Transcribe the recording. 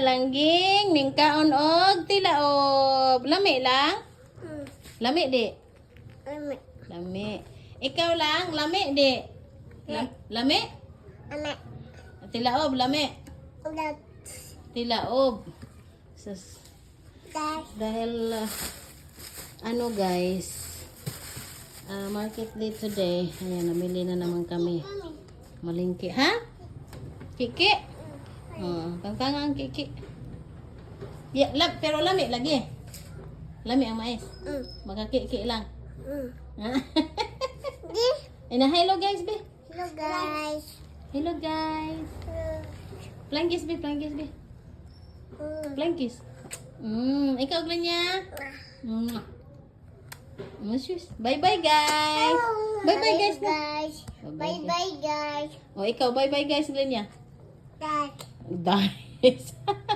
langging ning kaon og tilaob. Lami lang? Hmm. Lami di. Ame. Lami. Ikaw lang, lami di. Lam- lami? Ame. Tilaob, lami. Ulat. Tilaob. Sus, dahil ah, ano guys, ah, market day today. Ayan, namili na naman kami. Malingki, ha? Kiki? Oh, tangtang ang kiki. Ya, lab, pero lami lagi. Lami ang mais. Hmm. Makakiki lang. Ha? Di. Ina, hello guys, be. Hello guys. Hello guys. Flying kiss, be. Flying kiss, be. Flying kiss. Mm, ikaw lang niya. Mm. Musyus. Bye-bye guys. Bye-bye guys. na. guys. Bye bye guys. O, ikaw, bye-bye guys, Glenya. Dad. Guys.